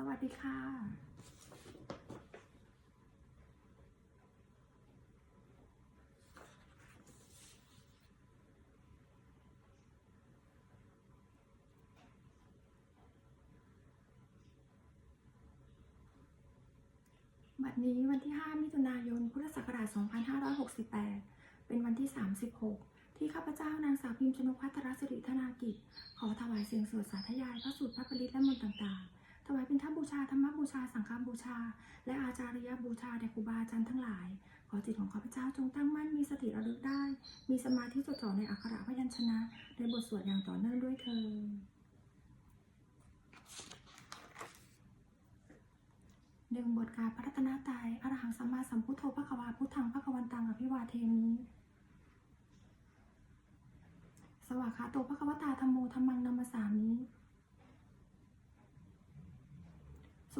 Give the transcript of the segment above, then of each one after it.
สวัสดีค่ะบัดนี้วันที่ 5 มิถุนายน พุทธศักราช 2568 เป็นวันที่ 36 ที่ข้าพเจ้านางสาวพิมพ์ชนกพัทรสิริธนากิจ ขอถวายเสียงสวดสาธยายพระสูตรพระปริตและมนต์ต่างๆ ถวายเป็นทัพบูชาธรรมบูชาสังฆบูชา และอาจาริยบูชาแด่ครูบาอาจารย์ทั้งหลาย ขอจิตของข้าพเจ้าจงตั้งมั่นมีสติระลึกได้ มีสมาธิจดจ่อในอักขระพยัญชนะในบทสวดอย่างต่อเนื่องด้วยเธอหนึ่งบทการพระรัตนตรัยอรหังสัมมาสัมพุทโธพระควาพุทธังพระควันตังอภิวาเทมิสวากขาโตพระควตาธรรมโมธรรมังนัมมสามิ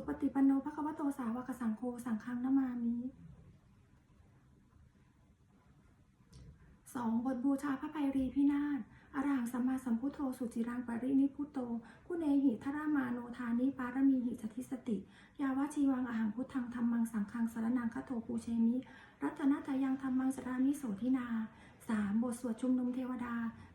สุปฏิปันโนพระควโตสาวกสังโฆสังฆังนามามิสองบทบูชาพระไพรีพินาศอรหังสัมมาสัมพุทโธสุจิรังปรินิพุโตกุเนหิทรามาโนทานิปารมีหิจติสติ ยาวชีวังอหังพุทธังธรรมังสังฆังสารนังคโตปูเชมิ รัตนตายังธรรมังสรามิโสทินา สามบทสวดชุมนุมเทวดา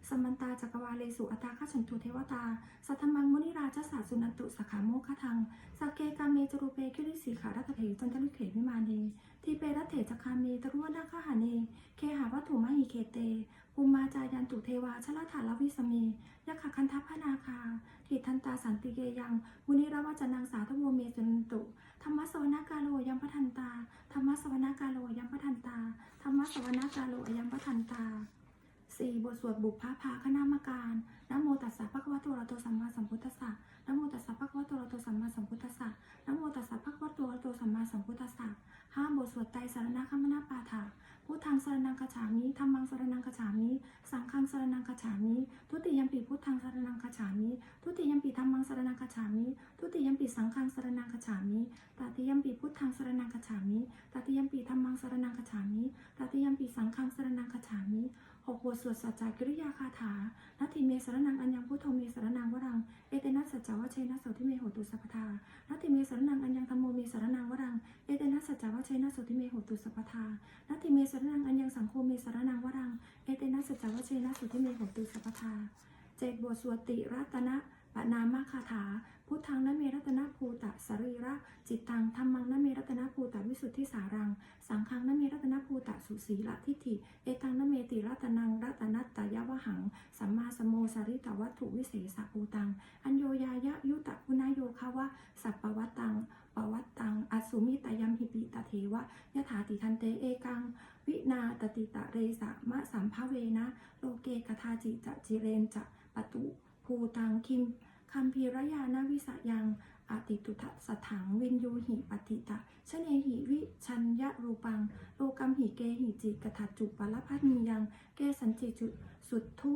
สมันตาจักรวาเลสุอัตาขฉันทุเทวตา สัทธมังมุนิราชสาสุนันตุสขาโมคทังสักเกกาเมจรูเปคิริสีขารัตเถจันทลุเขวิมานีทีเปรัตเถจคามีตรุวนาคหานีเคหาวัตถุมหิเคเต ปุมมาจายันตุเทวาชลถาลวิสเมยะขะคันทัพพนาคาทิทันตาสันติเกยังมุนิรวจนังสาทโวเมจนตุธรรมสวนากาโลยัมปทันตาธรรมสวนากาโลยัมปทันตาธรรมสวนากาโลยัมปทันตาสี่บทสวดบุพภาภาคณามการนะโมตัสสะภะคะวะโตอะระโตสัมมาสัมพุทธัสสะนะโมตัสสะภะคะวะโตอะระโตสัมมาสัมพุทธัสสะนะโมตัสสะภะคะวะโตอะระโตสัมมาสัมพุทธัสสะห้าบทสวดไตรสารณคัมมนาปาฐะพุทธังสารนังคจฉามิธรรมังสารนังคจฉามิสังฆังสารนังคจฉามิทุติยัมปิพุทธังสารนังคจฉามิทุติยัมปิธรรมังสารนังคจฉามิทุติยัมปิสังฆังสารนังคจฉามิตติยัมปิพุทธังสารนังคจฉามิตติยัมปิธรรมังสารนังคจฉามิตติยัมปิสังฆังสารนังคจฉามิ หกบทสวดสัจจกิริยาคาถานัตถิเมสรนังอัญญังพุทโธเมสรนังวรัง เอเตนะสัจจวะเชนะโสทิเมโหตุสัพพทานัตถิเมสรนังอัญญังธรรมโมเมสรนังวรัง เอเตนะสัจจวะเชนะโสทิเมโหตุสัพพทานัตถิเมสรนังอัญญังสังโฆเมสรนังวรัง เอเตนะสัจจวะเชนะโสทิเมโหตุสัพพทาเจดบทสวดติรัตนะปนามาคาถา พุทธังนเมรัตนภูตะสรีระ จิตตังธรรมังนเมรัตนภูตะวิสุทธิสารัง สังฆังนเมรัตนภูตะสุสีละทิฏฐิ เอตังนเมติรัตนังรัตนัตตยวหัง สัมมาสมโมสาริตวัตถุวิเศษภูตัง อัญโยยายะยุตะคุณโยคาวะสัปปวัตตังปวัตตังอสุมิตยัมหิปิตเทวะยถาติทันเตเอกัง วินาตติตะเรสะมะสัมภเวนะ โลเกกทาจิจะจิเรนจะปตุภูตังคิม คัมภีรยานาวิสยังอติตุทะส ถังวินยูหิปฏิตะชเนหิวิชัญญะรูปัง โลกัมหิเกหิจิกถัจจุปละพัทมียัง เกสันจิจุสุทธุ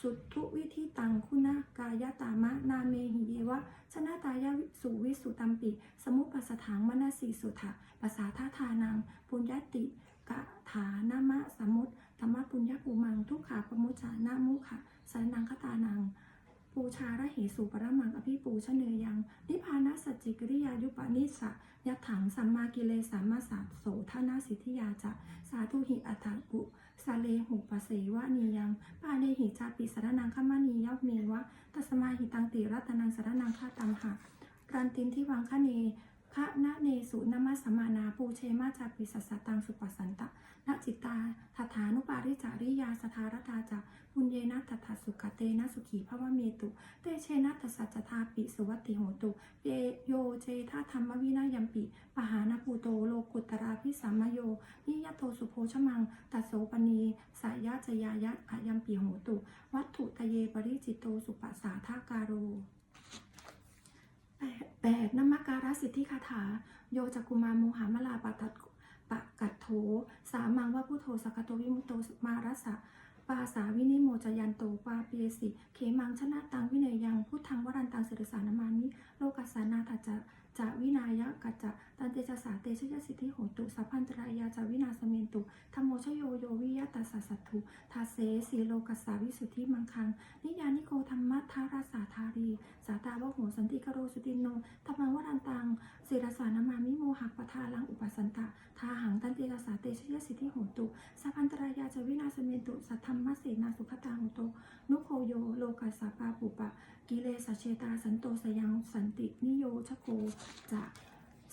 สุทธุวิธิตังคุณากายตามะนาเมหิเยวะ ชนะตายาสุวิสุตัมปิ สมุปปัสสถังมนาสีสุทะภาษาท่าทานัง ปุญญติกะถานามะสมุตธรรมปุญญภูมัง ทุกขาปมุจานามุขะสรนังคตานัง ปูชาระเหสุปรมังอภิปูชเนยัง นิพานะสัจจิกริยายุปนิสสะยัตถังสัมมากิเลสัมมาสัพโสทานาสิทธิยาจะสาธุหิอัตถุสาเลหุปเสวะนียังปาเนหิจาปิสารนังขมานียัพเมวะตัสมาหิตังติรัตนังสารนังฆาตัมหะรันตินที่วังคะเนะนะเนสุนมาสมานาปูเชมาจาปิสัสสตังสุปัสสันตะนจิตตาทัฐานุปาริจาริยาสทารตาจะปุญเยนะตัทธสุขเตนะสุขีภวะเมตุ เตเชนะตัสสัจจทาปิสุวัติโหตุเยโยเจทาธรรมวินายัมปิปหานภูโตโลกุตราพิสัมมโยนิยโตสุโพชมังตัสโสปณีสายะจยายะอายัมปิโหตุ วัตถุตะเยปริจิตโตสุปัสสาทาการโร แปดนมักการสิทธิคาถา โยจักุมาโมหามลาปะตัดปะกัดโถ สามังว่าพุทโธสกกโตวิมุตโตมารัสสะปาสาวินิโมจยันโตปาเปสิ เขมังชนะตังวิเนยยังพุทธังวรันตังสิริสานามามิโลกัสสานาทัจะจะวินายะกัจจะตันเตชะสาเตชยสิทธิโหตุสัพพันตรายาจะวินาสเมนตุธรรมโมชโยโยวิยะตัสสะสัตถุทาเสสีโลกัสสาวิสุทธิมังคัง นิยานิโกธรรมะทาราสาธารี สาตาวโหสันติกโรสุตินโนธรรมังวรันตังศิรสานามามิโมหักปทาลังอุปสันตะทาหังตันเตชะสาเตชยสิทธิโหตุสัพพันตรายาจวินาสเมนตุสัทธรรมเสนาสุขตาโหโต นุโคโยโลกัสสาปาปุปะ กิเลสเชตาสันโตสยังสันตินิโยชโกจะ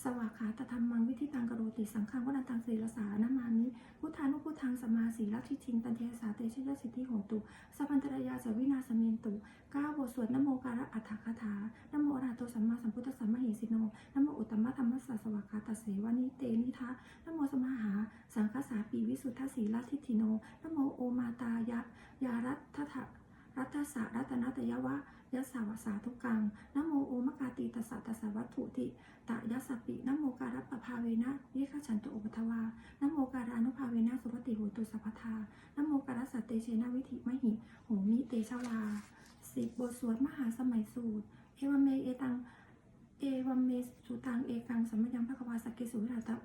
สวากขาตธรรมังวิธิตังกโรติสังฆังวนันตังสีรสานามามิพุทธานุพุทธังสมมาสีลัทธิชิงตันเทสาเตชยสิทธิโหตุสัพพันตรายาจวินาสเมนตุก้าบทสวดนโมการะอัฏฐคาถานโมอรหัตโตสัมมาสัมพุทธสสะมะเหสิโนนโมอุตตมะธรรมสสะสวากขาตเสวานิเตนิทะนโมสมหา สังคสาปีวิสุทธสีลัทธิทิโนนโมโอมาตายะยารัตถะรัตสะรัตนตยวะ ยะสสาวสาทุกังนโมโอมกาติตสสะตสสะวัตถุติตะยัสสปินโมการัปภาเวนะเยขฉันตุอุปทวานโมการานุภาเวนะสุปฏิโหตุสัพพทานโมการัสเตเชนะวิธิมหิโหมิเตชวาสิบบทสวดมหาสมัยสูตร เอวเมเอตัง เอวัมเมสุตัง เอกังสัมยังพระกวาสกเกสุวิราตะ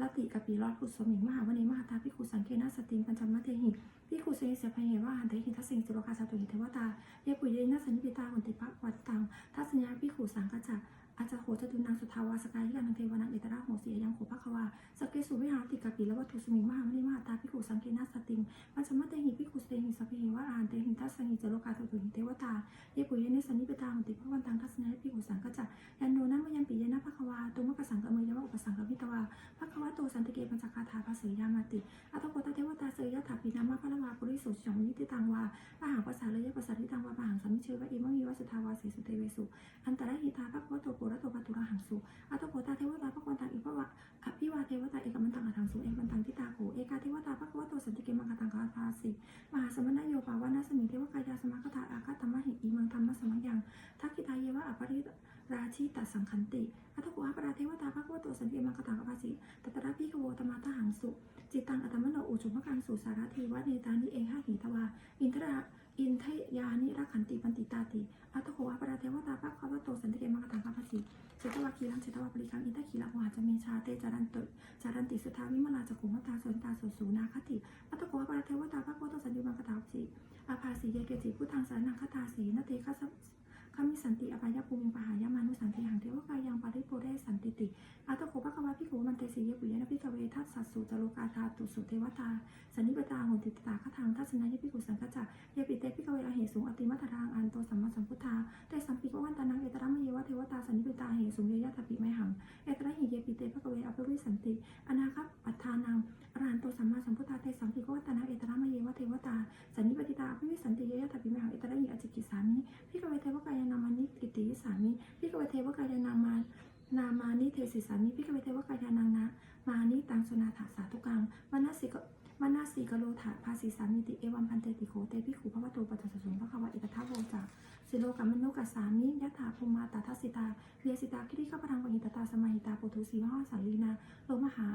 ลติกปีรอดพุทธสมิงมหาวเนมหาตาพิคุสังเคนะสติงปัญจมะเทหิพิคุเสเสพเหวะหันเทหิทัสสิงสุรคาสตุหิเทวตาเยปุยเยนะสันนิปิตาหุนติภะวัตตังทัศญาพิขูสังกัจจะอาจจะโหจตุนังสุทาวาสกายที่กันทังเทวนาเอตระโหเสียยังโขภควาสเกสุวิหารติกาปิละวัตถุสมิงมหามณีมหาตาพิขูสังเกนัสติงปัญจมะเตหิพิขูเสหิสัพเพหิวะอานเตหิทัสหิจโลกาสตุหิเทวตาเยปุยเนสันนิปตาหุติภะวันตังทัศญาพิขูสังกจจะยันโนนะมยัมปิเยนะภควาตุมะกสังกเมยวะอุปสังกะพิตวาภ ตสันติเกปัญจคาถาภาษียามาติอัตโกตเทวตาเสยยถาปินามะพะละวาปุริสุจังวิติตังวาปหังภาษาเลยภาษาทิตังวาปหังสัมมิเชวะเอมังมีวะสุทาวาเสสุเตเวสุ อันตรหิตาภะคะวโตปุระโตปะตุระหังสุอัตโกตาเทวตาภะคะวันตังอิปะวะอภิวาเทวตาเอกมันตังอัถังสุเอกันตังทิตาโขเอกาเทวตาภะคะวะโตสันติเกมังคตังคาภาสิมหาสมณโยปาวานาสมิเทวกายาสมคตาอาคาธรรมะหิอีมังธรรมะสมังยังทักขิตาเยวะอปริราชิตสังคันติ ทีวะเนตานิเอหะหิทวา อินทราอินทยานิรักขันติปันติตาติ อัตโขวะปราเทวตาภะคะวะโตสันติเกมังคตังคาภสิเจตวาคีรังเจตวาปริคังอินทขีละวหาจเมชาเตจารันตุจารันติสุทาวิมลาจักุมตาสนตาสุสูนาคติ อัตโขวะปราเทวตาภะคะวะโตสันติมังคตังคาภสิอาภาสีเยเกจิพุทธังสารนังคตาสีนเตคัส ขมิสันติอภัยภูมิปหายามานุสันติหังเทวกายังปาริปุเรสันติติอัตโขภะคะวะพิโขมันเตสีเยปุยนะพิกเวทัสสัสสุจโลกาธาตุสุเทวตาสันนิปตาหุนติตาคทังทัศนายพิกุสังกัจจะเยปิเตพิกเวอเหสูงอติมัตถรังอันโตสัมมาสัมพุทธาแต่สัมปิกวันตานังเอตระมะเยวะเทวตาสันนิปตาเหสูงเยยะทัปิไมหังเอตระหิเยปิเตพิกเวอภิวิสันติอนาคัปปัฏฐานังอรหันโตสัมมาสัมพุทธาเตสัมปิกวันตานังเอตระมะเยวะเทวตาสันนิปติตาอภิวิสันติเยยะทัปิไมหังเอตระหิอจิกิสามิพิกเวเทวกายนนามานิกิติสามิพิกเวเทวกายนามานามานิเทสิสามิพิกเวเทวกายานานามานิตังสุนาถาสาธุกังมานาสิกมานาสีกโลถาภาสีสามิติเอวัมพันเตติโขเตพิขูพระวโตปัจจสสุงพระควาอิตทัพโวจาสิโลกัมมนุกัสสามิยะถาภูมาตาทัสสิตาเรียสิตาคิริข้าพรังวหิตตาสมาหิตาปุถุสีมหาสาลีนาโลมหา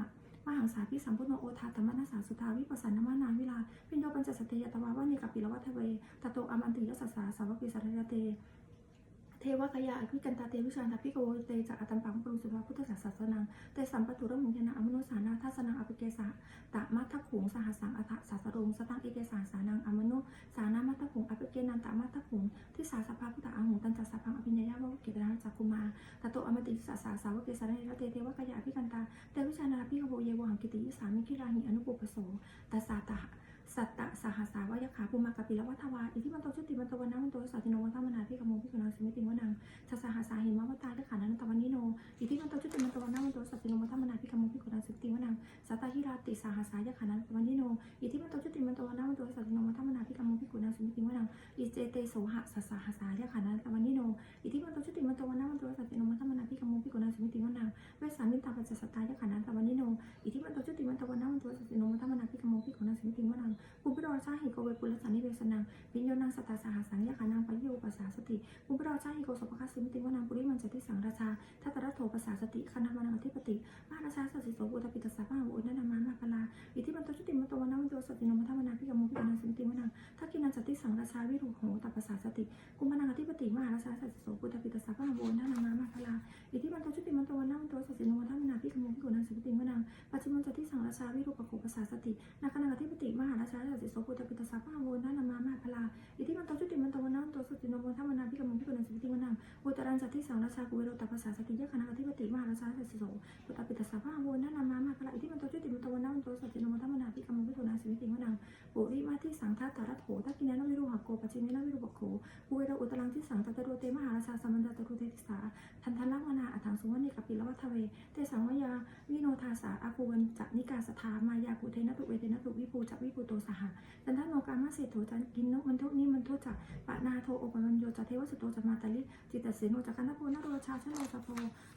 มหังสาพิสัมพุทโนโอทาตมนาสาสุทาวิปัสสนามานาวิลาปินโดปัญจสตยตวาวานิกัปปิลวัฏเวตโตอมันติยสัสสาสาวกิสัรเต ทวกายาอภิกันตาเตวิชานตพิโกเตจากอัตัมปังปรุสุภาพุทธศาสนาเตสัมปตุระมุยนาอมนุสานาทัสนังอภิเกสะตะมัทถขุงสหัสังอัฏฐสาสรงสตังเอเกสาสานังอมนุสานามัทถขุงอภิเกนันตะมัทถขุงทิสาสภาพุทธอังหุตันจัสสะพังอภิญญาวะเกตนาจักกุมาตโตอมติสาสาสาวกเกสารเนรเตเทวกายาอภิกันตาเตวิชานาพิโกเยวหังกิติยิสามิคิราหิอนุปุปโสตัสสาตะ สัตตะสหัสสาวายขาภูมากปิลวัฏวาอิทิมันโตชุติมันโตวันนามันโตสัติโนวัฏมนาพิกโมพิกนังสมิติวนังสสหัสสาหิมวัตตาเลขานันตวันนิโนอิทิมันโตชุติมันโตวันนามันโตสัติโนวัฏมนาพิกโมพิกนังสมิติวนังสัตตาหิราติสหัสสายขานันตวันนิโนอิทิมันโตชุติมันโตวันนามันโตสัติโนวัฏมนาพิกโมพิกนังสมิติวนังอิเจเตโสหะสสหัสสายขานันตวันนิโนอิทิมันโตชุติมันโตวันนามันโตสัติโนวัฏมนาพิกโมพิกนังสมิติวนังเวสามิตาปัจจสัตตายขานันตวันนิโนอิทิมันโตชุติมันโตวันนามันโตสัติโนวัฏมนาพิกโมพิกนังสมิติวนังปุปโรชาหิโกเวปุรสันนิเวสนังปิญโยนังสตาสหัสังยาขานังปโยปัสสาสติปุปโรชาหิโกสภคัสสิมติวนางปุริมันจติสังราชาทัตระโถภาษาสติคณมานังอธิปติมาราชาสัสสิโสอุตปิตสสะพระอุณนามามาพลาอิทิมันตชุติมันตวนามันโตสตินมทัมนาพิกามุพิกานังสิมติวนังทักกินันจติสังราชาวิรุโหตัปภาษาสติกุมานังอธิปติมาราชาสัสสิโสอุตปิตสสะพระอุณนามามาพลาอิทิมันตชุติมันตวนามันโตสตินมทัมนาพิกามุพิกานังสิมติวนังปัจจุบันจติสังราชาวิรุปโขภาษาสตินาคนังอธิปติมหาราชาสัสสิโสอุตปิตาสะพระอุณนามามาพลาอิทิมันโตชุติมันโตวันนันโตสติโนมทัมนาพิกรมพิกนันสิติมนังอุตรันสัตติสังราชากุเวโรตภาษาสติยะคณะที่ปติมหาราชาสัสสิโสปุตตปิตสสะพะโวนันนามามาพลาอิทิมันโตชุติมันโตวันนันโตสติโนมทัมนาพิกรมพิกนันสิติมนัง ปุริมาที่สังทัตตรัตโถทักกินานวิรุหโกปัจจิเนนวิรุปโขกุเวโรอุตรังที่สังตัตโรเตมหาราชาสัมมันตตโรเตติสาทันทันลักวนาอัถังสุวรรณิกปิลวัทเวเตสังวยาวิโนทาสาอาคูวันจันิกาสถามายาภูเทนตุเวเทนตุวิภูจักวิภูโตสหจันทโนกามาเศโถจันกินนมันทุนี้มันทุจักปะนาโทโอปัญโยจะเทวสุโตจะมาตาลิจิตตเสโนจักกันโพนโรชาชโนสโพ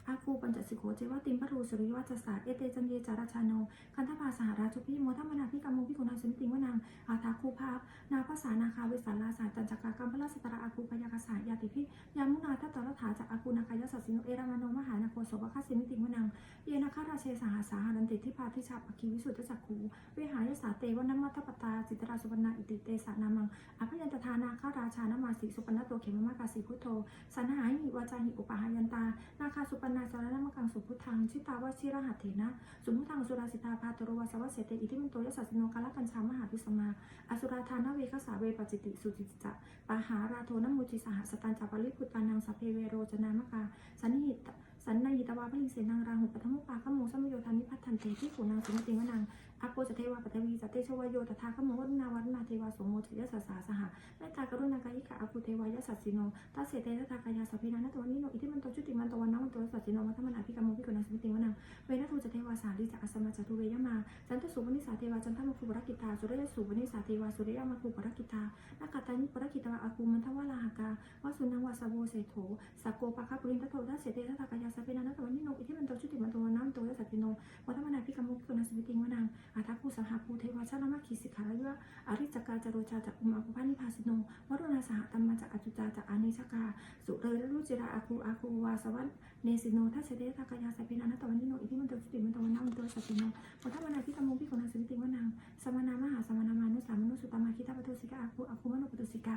อาคูปัญจสิโขเจวติมพรูสุริวัจสาเอเตจันเยจาราชาโนคันธภาสหราชุพิโมทัมนาพิกามุพิกุณาสิติงวนางอาทาคูภาพ นาภาษานาคาเวสาลาสารจันจักรกรรมพระสตราอาคูพยากษายาติพิยามุนาทัตตรถาจากอาคูนาคายสัสสิโนเอรามโนมหานาโคโสภคัสสิมิติงวนางเยนาคาราเชสหาสาหารันติทิพาทิชาปคีวิสุทธจักขูเวหายสาเตวนัมมัตปตาจิตราสุวรรณาอิติเตสานามังอภยันตทานาคาราชานามาสีสุปนตัวเขมมากาสีพุทโธสันหาหิวาจาหิอุปหายันตา นาคาสุปนาสารนามกังสุพุทธังชิตาวชิรหัตเถนะ สุมุทังสุราสิตาพาตโรวาสวัสเสเตอิทิมันโตยสัสสิโนกาลกัญชามหาพิสมา อสุราธานาเวคสาเวปจิติสุจิตจะปะหาราโทนมุจิสหสตันจาปริพุตานังสัพเพเวโรจนามกาสันนิหิตสันนยิตวาพลิงเสนังราหุปทมุปาขโมสมโยธานิพัฒนเตที่ขุนางสุนติวนัง อาโปจะเทวาปตวีจเตชวโยตถาขโมวัฒนาวัฒนาเทวาสมโมจยสัสสาสหะเมตตากรุณากายิกาอาภูเทวายสัสสิโนตัสเสเตตากายาสัพพินานะตวนิโนอิทิมันโตชุติมันตวันนะมันโตสัสสิโนมัทมันอภิกรรมพิกุณาสมิติวนังเวนะทูจะเทวาสาลิจักอสมาจตุเวยมาจันทสุวนิสาเทวาจันทมคุปรกิตาสุริยสุวนิสาเทวาสุริยมาคุปรกิตานาคาตานิปรกิตาอาคูมันทวลาหกาวสุนังวาสโวเสโถสักโกปะคาปุรินทโทตัสเสเตตากายาสัพพินานะตวนิโนอิทิมันโตชุติมันตวันนะมันโตสัสสิโนมัทมันอภิกรรมพิกุณาสมิติวนังอาทัพภูสังหาภูเทวาชาลมาคิสิกขาลยวอริจกาจโรชาจากอุมาภุพานิพาสิโนวรุณาสหตัมมาจากอจุจาจากอานิชกา สุเรรุจิราอาคูอาคูวาสวัต เนสิโนทัศเสเดทากายาสัพพินานะตตวันนิโนอิทิมันโตสุติมันตวันนามันโตสัพพิโนวัฏมนาพิกามุพิโกนาสิมิติวนังสมานามหาสมานามานุสามานุสุตามาคิตาปตุสิกาอาคูอาคูมนุปตุสิกา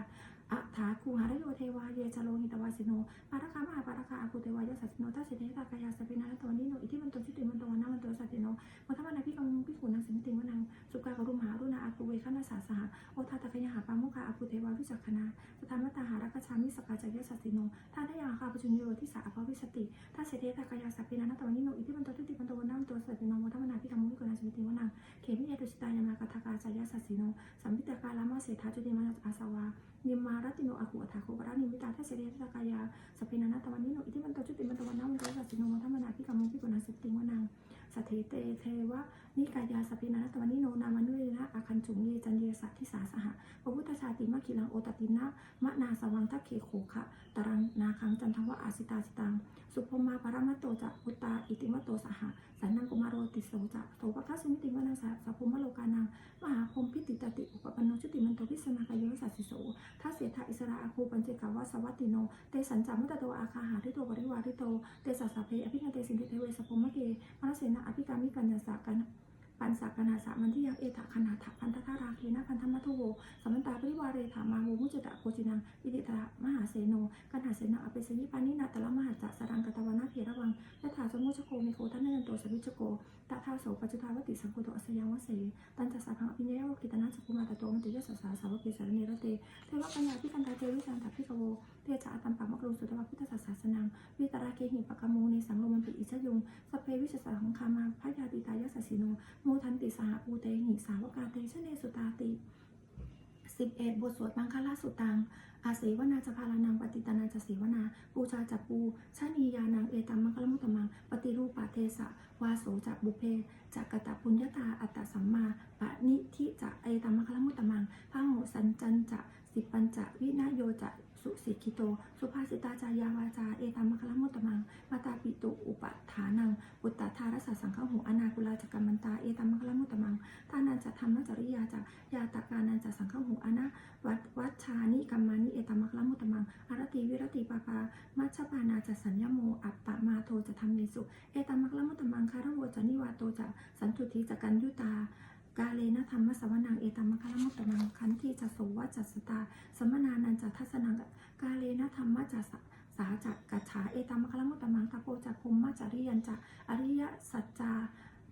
อัฏฐาคูหารโยเทวาเยจโลหิตวาสิโนปารคามหาปารคาอาคูเทวายสัสโนทัศเสเดทากายาสัพพินานะตตวันนิโนอิทิมันโตสุติมันตวันนามันโตสัพพิโนวัฏมนาพิกามุพิโกนาสิมิติวนังสุกากรุมหารุณาอาคูเวคณาสาสหะโอทาตะกยหาปามุคาอาคูเทวาวิจักขณาสถามตาหารักชามิสกาจายสัสสิโนท่านได้ยังคาปจุญโยที่สาอภวิสติท่าเสด็จตากายาสัพพินานาตวันนิโนอิทิมันโตทุติมันโตวันนังตัวสัสสิโนวัมนาพิกามุนิโกนาสมิติวนังเขมิเอตุสิตายามากาทากาสายสัสิโนสัมพิตากาลามาเสถาจุติมาอาสวานิมมารัติโนอาหุอัฏฐาโคบรานิมิตาท่าเสด็จตากายาสัพพินานาตวันนิโนอิทิมันโตจุติมันโตวันนังตัวสัสสิโนวัมนาพิกามุนิโกนาสมิติวนังสเทเตเทวะ นิกายาสัพพินานตวันนิโนนามานุเรนะอาคันจุงเยจันเยสัตทิสาสหะพระพุทธชาติมะคิลังโอตตินะมะนาสวังทักเคโขคะตรังนาคังจันทวะอาสิตาสิตัง สุพมาปรมัตโตจะพุตตาอิติมตโตสหะสันนังกุมารโรติโสจะโสภคัสสมิติวนาสาสัพพมโลกานังมหาพรหมพิติตติอุปปันโนชุติมันโตพิสนากายโยสัสสิโสทัสเสถาอิสระอาคูปัญเจกาวาสวัตติโนเตสัญจามุตตโตอาคาหาทิโตปริวาริโตเตสัสสะเพอภินเตสินเทเทเวสพพมะเกมนสเสนาอภิกามิกัญญาสากัน ปันสากนาสามันที่ยังเอถะคันาถะพันธทาราเคนะพันธมัทโวสัมมันตาปริวาเรถามาโวมุจตะโคจินังอิติตะมหาเสโนกันหาเสนาอเปสยิปานินาตละมหาจัสรังกตวนาเพระวังยะถาสมุชโคเมโคทันนันโตสวิชโกตะทาโสปัจจุทาวติสังโฆโตอสยังวเสตันจัสสะพังอภิญญาวกิตนาสกุมาตโตมันติยสัสสาสาวกเกสารเนรเตเทวปัญญาพิกันตาเทวิสันตพิกโวเตจาตัมปะมกรูสุตวะพุทธศาสนังวิตราเคหิปะกะโมเนสังโลมันปิอิชยุงสเพวิสสังคามาพยาติตายสัสสิโนโมทันติสหปูเตหิสาวกาเตชเนสุตาติสิบเอ็ดบทสวดมังคลาสุตัง อาเสวนาจะพาลานังปฏิตานาจะเสวนา ปูชาจัปูชานียานังเอตัมมังคลมุตตมัง ปฏิรูปาเทสะ วาโสจักบุเพจักกตปุญญาตา อัตตสัมมาปะนิทิจะเอตัมมังคลมุตตมังพระโหสันจันจะสิปัญจะวินาโยจะ สุสิกิโต สุภาสิตาจายาวาจา เอตามะคละมุตตมังมาตาปิตุอุปถานังปุตตะทารสสังฆหูอนาคุลาจกรรมันตา เอตามะคละมุตตมังทานันจะธรรมจริยาจะยาตากานันจะสังฆหูอนาวัดวัชานิกัมมานิเอตามะคละมุตตมังอารติวิรติปาปามัชปานาจะสัญญโมอัปปะมาโทจะทำเมสุ เอตามะคละมุตตมังคารวจะนิวาโตจะสันตุทิจะกันยุตากาเลนะธรรมสวนังเอ ตามะคละมุตตมังคันทีจะโสวัจจสตา สมนานันจะทัศนังกาเลนะธรรมจะสสาจักกัจฉาเอตามะคละมุตตมังตะโพจักภูมิมาจาริยันจะอริยสัจจา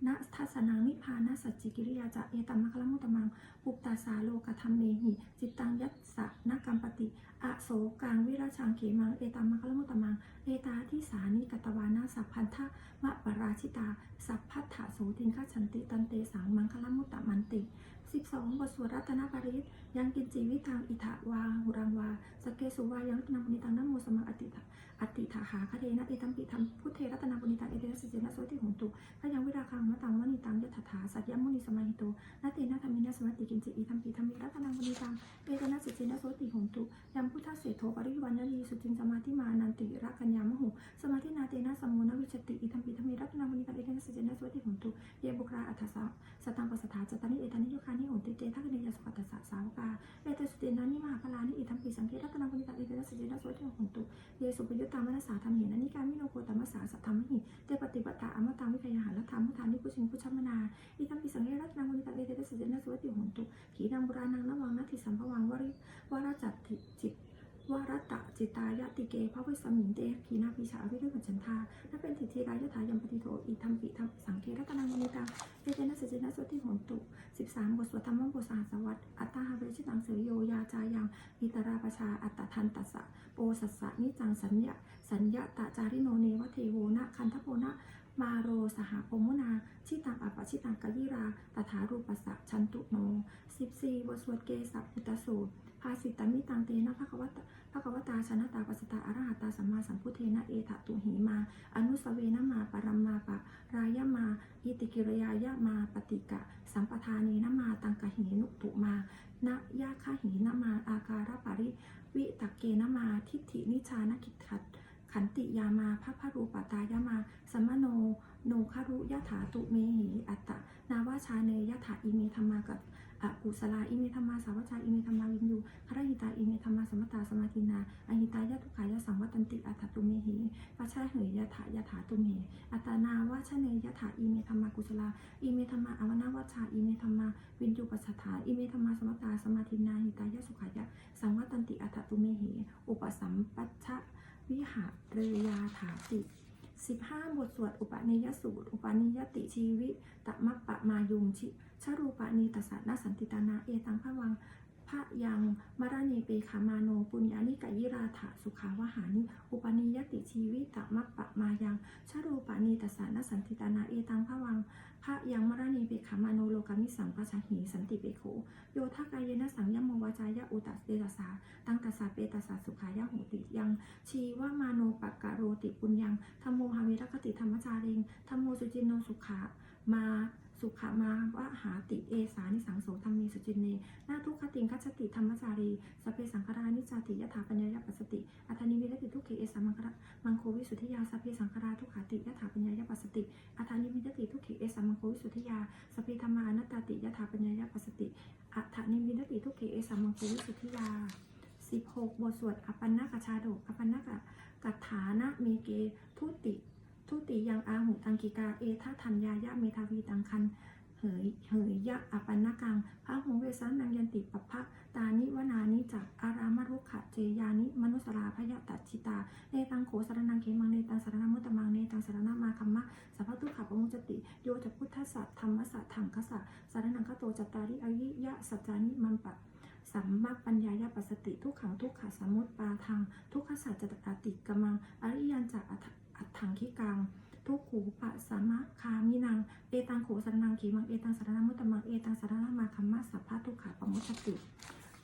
นะทัศนังนิพพานะสัจจิกิริยาจะเอตามะคละมุตตมังปุปตาสาโลกธรรมเมหิ จิตตังยัสสะนกัมปติอโศกังวิราชังเขมังเอตามะคละมุตตมังเอตาทิสานิกตวานาสัพพันธะมะปราชิตา สัพพัทธะโสตินฆชันติตันเตสังมังคละมุตตมันติ 12 บทสวดรัตนปริตยังกินจีวิทังอิทาวาหุรังวา สเกสุวายังรัตนปุณิตังนโมสมังอติถะอติถาหาคเทนะเอตัมปิธรรมพุทเทรัตนปุณิตังเอเตนะสเจนะโสติหุนตุพระยังวิราคังมะตังวนิตังยถาถาสัตยมุนิสมาหิโตนาเตนะธรรมินะสมัติกินจิอิทัมปิธรรมิรัตนปุณิตังเอเตนะสเจนะโสติหุนตุยังพุทธเสโทปริวันนีสุจินสมาธิมานันติรักัญญามหุสมาธินาเตนะสมโมนวิชติอิทัมปิธรรมิรัตนปุณิตังเอเตนะสเจนะโสติหุนตุเยบุคราอัฏฐสะ สตังปัสสถาจตานิเอตานิยุคานิโหติเตทักเนยสุขัตตสะสาวกาเอเตสุเตนานิมหาพลานิอิทัมปิสังเกตรัตนังปุณิตาเอเตนะสิเจนะโสติหนตุเยสุปยุตตามนัสสาธรรมเหนานิการมิโนโคตมัสสาสัทธรรมหิเตปฏิบัตตาอมตังวิคยหารธรรมมุทานิพุชิงพุชมนาอิทัมปิสังเกตรัตนังปุณิตาเอเตนะสิเจนะโสติหนตุขีนังบุรานังนวังนัตถิสัมภวังวริวราจัตติ จิตายติเกพระวิสมิงเตขีนาปิชาวิรุปัญชันทาถ้าเป็นทิฏฐิรายถายัมปติโทอิทัมปิทัมสังเกรัตนังมุนิตาเอเจนะเสเจนะโสติโหนตุ13บทสวดธรรมบทสหัสวัตอัตตาหาเวชิตังเสยโยยาจายังอิตราปชาอัตตทันตัสสะโปสัสสะนิจังสัญญาสัญญาตาจาริโนเนวเทโวนะคันทโพนะมาโรสหปมุนา ชิตังอัปปชิตังกยิรา ตถารูปัสสะชันตุโน14บทสวดเกสัพพุตตสูตร ภาสิตามิตังเตนะภะคะวะตภะคะวตาชนะตาปัสสตาอรหัตตาสัมมาสัมพุทเทนะเอถะตุหิมา อนุสเวนะมาปรัมมาปะรายมาอิติกิรยายะมาปฏิกะ สัมปทานีนะมาตังกะหินุตุมานะยะคาหินะมาอาการปริวิตักเกนะมาทิฏฐินิชานกิจขัด ขันติยามาพระพรูปตายามา สมโน โนคารุยะถาตุเมหิอัตตะ นาวาชาเนยะถาอิเมธรรมากับอกุสลาอิเมธรรมาสาวชาอิเมธรรมาวินยูคารหิตาอิเมธรรมาสมตาสมาตินาอหิตายะทุกขายะสังวัตันติอัตตุเมหิปัชชาเหยยะถายะถาตุเมอัตนาวาชเนยะถาอิเมธรรมากุสลาอิเมธรรมาอวนาวาชาอิเมธรรมาวินยูปัสสถาอิเมธรรมาสมตาสมาตินาหิตายะสุขายะสังวัตันติอัตตุเมหิอุปสัมปัชชะ วิหารเรยาถาติ 15 บทสวด อุปนิยสูตร อุปนิยติชีวิตะมัปปะมายุงชิชรูปานีตัสสะนาสันติตานาเอตังพระวัง ระยังมรณีเปขามาโนปุญญานิกายิราถาสุขาวหานิ อุปนิยติชีวิตะมัปปะมายังชโรปานีตสสะนสันติตานาเอตังพระวังพระยังมรณีเปขามาโนโลกามิสังปะชะหีสันติเปโขโยทากายเยนะสังยมวจายะอุตัสเตตัสสาตังตัสสะเปตัสสะสุขายะโหติยัง ชีวามาโนปะกะโรติปุญญังธรรมโมหาวิรคติธรรมจาริงธรรมโมสุจินโนสุขะมา สุขมาวะหาติเอสานิสังโสธรรมีสุจินเนนาทุกขติงคัจติธรรมจารีสเพสังคารานิจติยถาปัญญายปัสสติอัตานิวิรติทุกเขเอสามังคระมังโควิสุทธิยาสเพสังคาราทุกขาติยถาปัญญายปัสสติอัตานิวิรติทุกเขเอสามังโควิสุทธิยาสเพธรรมานัตตติยถาปัญญายปัสสติอัตานิวิรติทุกเขเอสามังโควิสุทธิยา16บทสวดอปันนกชาดกอปันนกกัฏฐานะเมเกทุติ ทุติยังอาหุตังกิกาเอทาธัญญายะเมทาวีตังคันเหยเหยยะอปันนกังพระหงเวสันนังยันติปภะตานิวนานิจักอารามรุขะเจยานิมนุสราพยตัชิตาเนตังโขสารนังเขมังเนตังสารนามุตตมังเนตังสารนามาคัมมะสัพพทุขะปมุจติโยจะพุทธสัตธรรมสัตถังคสะสารนังคโตจัตตาริอายิยะสัจจานิมัมปะสัมมาปัญญายาปัสติทุกขังทุกขะสมุตปาทังทุกขสัจจตติกมังอริยันจะอัฏฐ อัฏฐังคิกัง ทุกขูปะสมะคามินัง เอตังโขสรนังขีมัง เอตังสารนามุตตมัง เอตังสารนามาคัมมะสัพพะทุกขะปมุชติ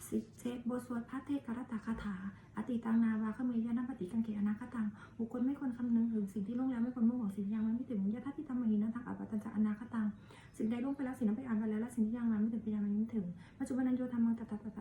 สิเชตบทสวดพระเทกรตคาถา อติตังนาวาขเมยะนัปฏิกังเกอนาคตัง บุคคลไม่ควรคำนึงถึงสิ่งที่ล่วงแล้วไม่ควรมุ่งหวังสิ่งที่ยังไม่ถึงยะทัพพิธรรมหินันทังอัปปตัญจะอนาคตัง สิ่งใดล่วงไปแล้วสิ่งนั้นไปอ่านไปแล้วและสิ่งที่ยังมาไม่ถึงพยานมันไม่ถึงปัจจุบันนันโยธรรมังตตตต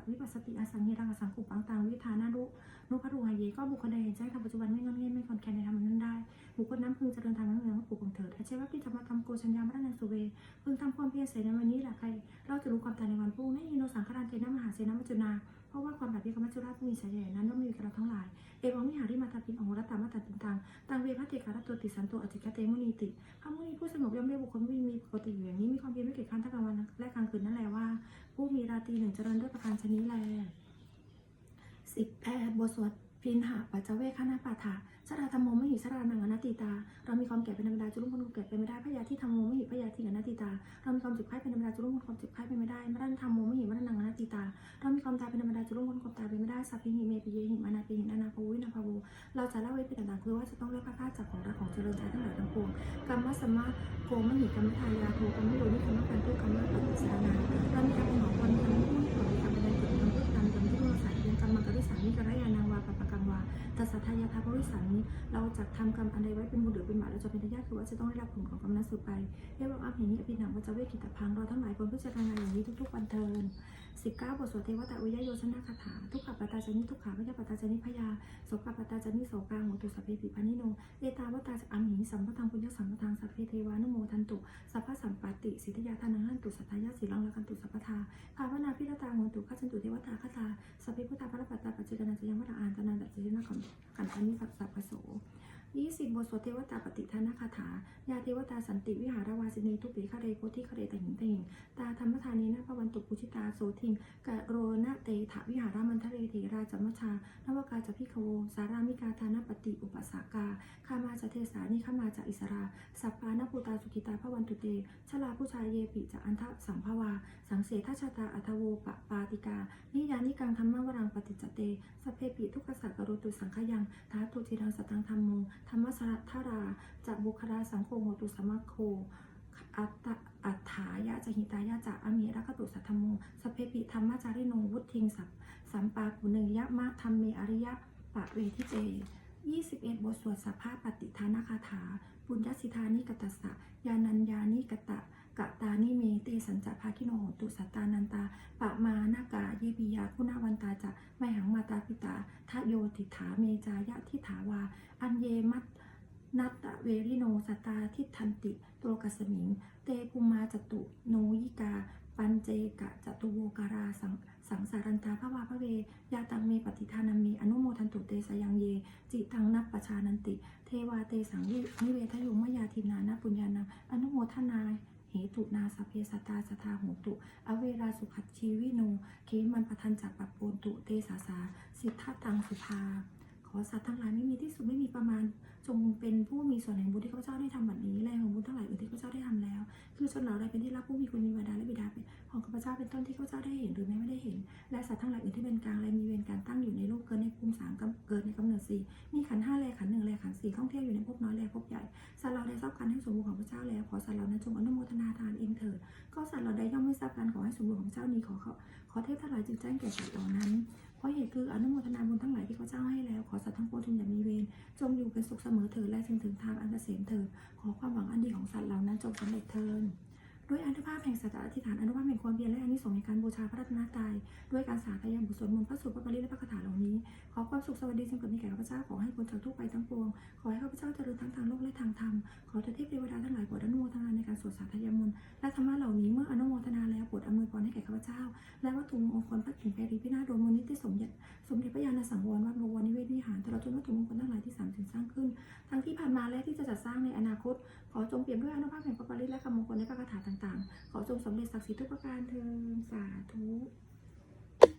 บแปดบทสวดพินหาปัจจเวคณาปาถาสราธรรมโมมหิสรานังอนัตติตา เรามีความแก่เป็นธรรมดาจุลุมพลเกิดเป็นไม่ได้พยาที่ธรรมโมมหิพยาที่อนัตติตา เรามีความเจ็บไข้เป็นธรรมดาจุลุมพลความเจ็บไข้เป็นไม่ได้มรณะธรรมโมมหิมรณังอนัตติตา เรามีความตายเป็นธรรมดาจุลุมพลความตายเป็นไม่ได้สัพพิหิเมปิเยหิมานาปิหินานาภวินาภโวเราจะเล่าไว้เป็นต่างๆคือว่าจะต้องเลือกพระพาจากของรักของเจริญใจทั้งหลายทั้งปวงกรรมสมมาโกมหิกรรมทายาโทกรรมโยนิกรรมการทุกกรรมปฏิสานาเรามีการเป็นหมอคนทำผู้ที่ผล สสะทายาทาภวิสันนี้เราจะทำกรรมอันใดไว้เป็นบุญหรือเป็นบาปเราจะเป็นทายาทคือว่าจะต้องได้รับผลของกรรมนั้นสืบไปเรียกว่าอัพเหนี้อภินังวัจเวกิตพังเราทั้งหลายคนเพิจารณาอย่างนี้ทุกๆวันเทิน 19บทสวดเทวตาอุยโยชนะคาถาทุกขปตาจนิทุกขาพยาปตาจนิพยาโสกปตาจนิโสกาโหตุสัพเพปิพานิโนเอตาวตาอัมหิสัมปทังปุญญสัมปทังสัพเพเทวานุโมทันตุสัพพะสัมปติสิทธยาทานังหันตุสัทธายาสีลังละกันตุสัพพทาภาวนาพิรตาโหตุขัจันตุเทวตาคาถาสัพเพพุทธาพระปัตตาปัจจกนันจะยังวัฏอานตนันตัจเจนะขันขันตันนิสัพสัพพโส ยี่สิบบทสวดเทวตาปฏิทานคาถา ยาเทวตาสันติวิหารวาสินีทุปิคะเรโพธิคะเรตหิงตหิงตาธรรมทานีนาภวันตุปุชิตาโสทิงกะโรนะเตถาวิหารามันทะเรเถราจัมมชานวกาจพิคโวสารามิกาทานาปฏิอุปสากาคามาจะเทสานิขามาจะอิสราสัปปานปุตาสุกิตาพวันตุเตชลาผู้ชายเยปิจะอันทะสัมภวา สังเสทัชตาอัทโวปปาติกา นิยานิกังธรรมวรังปฏิจเตสเพปิทุกขสักกโรตุสังขยังทาตุจิรังสตังธรรมโมธรรมสัทาราจะบุคลาสังโฆโหตุสัมมัคโคอัตตอัฏฐายะจหิตายะจะอเมรักตุสัทธโมสเพปิธรรมจาริโนวุทิงสัพสัมปาปุเนยยะมะธรรมเมอริยะปะเวทิเจ 21 บทสวดสภาพะปฏิทานคาถา บุญญสิทานิกตัสสะยานัญญานิกตะ กะตานิเมเตสัญจะภาคิโนโหตุสัตตานันตา ปะมานากาเยปิยาคุณาวันตาจะไมหังมาตาปิตาทะโยติถาเมจายะทิถาวา อันเยมัตนัตตะเวริโนสตาทิทันติโตกัสมิง เตภูมาจตุโนยิกา ปัญเจกะจตุโวการาสังสังสารันตาภวาพระเวยาตังเมปฏิทานามีอนุโมทันตุเตสยังเย จิตังนับปชานันติ เทวาเตสังวินิเวทยุมยาทินานาปุญญานังอนุโมทนา เหตุนาสเพสตาสทาโหตุ อเวราสุขัดชีวิโน เคมันปทันจักปัปโปนตุ เตสาสา สิทธาตังสุภา สัตว์ทั้งหลายไม่มีที่สุดไม่มีประมาณ จงเป็นผู้มีส่วนแห่งบุญที่ข้าพเจ้าได้ทำบัดนี้และแห่งบุญทั้งหลายอื่นที่ข้าพเจ้าได้ทำแล้ว คือชนเหล่าใดเป็นที่รักผู้มีคุณมีวาดาและบิดาเป็นของข้าพเจ้าเป็นต้นที่ข้าพเจ้าได้เห็นหรือแม้ไม่ได้เห็น และสัตว์ทั้งหลายอื่นที่เป็นกลางและมีเวรการตั้งอยู่ในโลกเกินในภูมิสามเกิดในกำเนิดสี่มีขันห้าแลขันหนึ่งแลขันสี่ท่องเที่ยวอยู่ในภพน้อยแลภพใหญ่สัตว์เราได้ทราบการให้สมบูรณ์ของพระเจ้าแล้วขอสัตว์เหล่านั้นจงอนุโมทนาทานเองเถิดก็สัตว์เราได้ย่อมไม่ทราบการขอให้สมบูรณ์ของพระเจ้านี้ขอเขาขอเทพทั้งหลายจึงแจ้งแก่สัตว์เหล่านั้น เพราะเหตุคืออนุโมทนาบุญทั้งหลายที่พระเจ้าให้แล้ว ขอสัตว์ทั้งปวงจงอย่ามีเวร จงอยู่เป็นสุขเสมอเถิดและจงถึงทางอันเกษมเถิด ขอความหวังอันดีของสัตว์เหล่านั้นจงสำเร็จเถิด ด้วยอนุภาพแห่งสัจจะอธิษฐานอนุภาพแห่งความเพียรและอานิสงส์ในการบูชาพระรัตนตรัยด้วยการสาธยายบุตรสวดมนต์พระสุภพระปริและพระคาถาเหล่านี้ ขอความสุขสวัสดีจงเกิดมีแก่ข้าพเจ้าขอให้พ้นจากทุกข์ไปทั้งปวง ขอให้ข้าพเจ้าเจริญทั้งทางโลกและทางธรรม ขอเทพเทวดาทั้งหลายโปรดอนุโมทนาในการสวดสาธยายมนต์และธรรมะเหล่านี้เมื่ออนุโมทนาแล้วโปรดอำนวยพรให้แก่ข้าพเจ้า และวัตถุมงคลพระกิ่งแปรีพินาศโดยมูลนิธิสมเด็จสมเด็จพระยาณสังวรวัดบวรนิเวศวิหารตลอดจนวัตถุมงคลทั้งหลายที่สามถึงสร้างขึ้น ทั้งที่ผ่านมาและที่จะจัดสร้างในอนาคต ขอจงเปี่ยมด้วยอนุภาพแห่งพระปริและคำมงคลในพระคาถาต่างต่างๆ ขอจงสำเร็จศักดิ์สิทธิ์ทุกประการเทินสาธุ